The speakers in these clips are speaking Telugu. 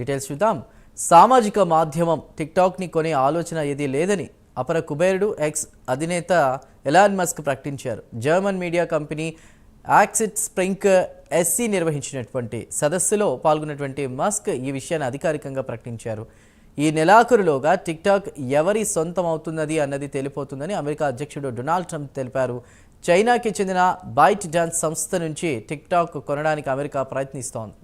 డీటెయిల్స్ చూద్దాం. సామాజిక మాధ్యమం టిక్టాక్ని కొనే ఆలోచన ఏదీ లేదని అపర కుబేరుడు ఎక్స్ అధినేత ఎలాన్ మస్క్ ప్రకటించారు. German media company Axel Springer SE నిర్వహించినటువంటి సదస్సులో పాల్గొన్నటువంటి మస్క్ ఈ విషయాన్ని అధికారికంగా ప్రకటించారు. ఈ నెలాఖరులోగా టిక్టాక్ ఎవరి సొంతం అవుతున్నది అన్నది తేలిపోతుందని అమెరికా అధ్యక్షుడు డొనాల్డ్ ట్రంప్ తెలిపారు. చైనాకి చెందిన బైట్ డాన్స్ సంస్థ నుంచి టిక్టాక్ కొనడానికి అమెరికా ప్రయత్నిస్తోంది.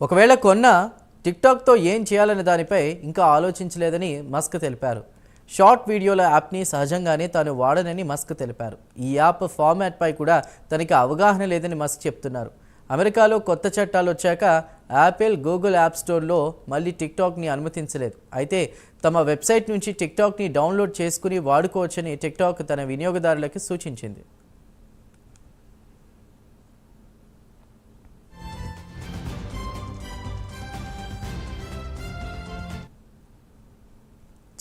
ఒకవేళ కొన్న టిక్టాక్తో ఏం చేయాలనే దానిపై ఇంకా ఆలోచించలేదని మస్క్ తెలిపారు. షార్ట్ వీడియోల యాప్ని సహజంగానే తాను వాడనని మస్క్ తెలిపారు. ఈ యాప్ ఫార్మాట్పై కూడా తనకి అవగాహన లేదని మస్క్ చెప్తున్నారు. అమెరికాలో కొత్త చట్టాలు వచ్చాక యాపిల్ గూగుల్ యాప్ స్టోర్లో మళ్ళీ టిక్టాక్ని అనుమతించలేదు. అయితే తమ వెబ్సైట్ నుంచి టిక్టాక్ని డౌన్లోడ్ చేసుకుని వాడుకోవచ్చని టిక్టాక్ తన వినియోగదారులకు సూచించింది.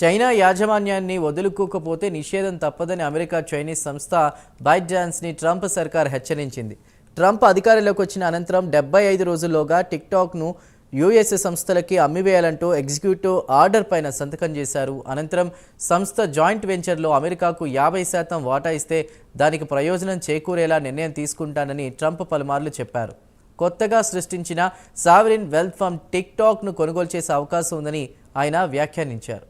చైనా యాజమాన్యాన్ని వదులుకోకపోతే నిషేధం తప్పదని అమెరికా చైనీస్ సంస్థ బైట్ డాన్స్ని ట్రంప్ సర్కార్ హెచ్చరించింది. ట్రంప్ అధికారంలోకి వచ్చిన అనంతరం డెబ్బై ఐదు రోజుల్లోగా టిక్టాక్ను యుఎస్ సంస్థలకి అమ్మివేయాలంటూ ఎగ్జిక్యూటివ్ ఆర్డర్ పైన సంతకం చేశారు. అనంతరం సంస్థ జాయింట్ వెంచర్లో అమెరికాకు యాభై శాతం వాటా ఇస్తే దానికి ప్రయోజనం చేకూరేలా నిర్ణయం తీసుకుంటానని ట్రంప్ పలుమార్లు చెప్పారు. కొత్తగా సృష్టించిన సావరిన్ వెల్త్ ఫండ్ టిక్టాక్ను కొనుగోలు చేసే అవకాశం ఉందని ఆయన వ్యాఖ్యానించారు.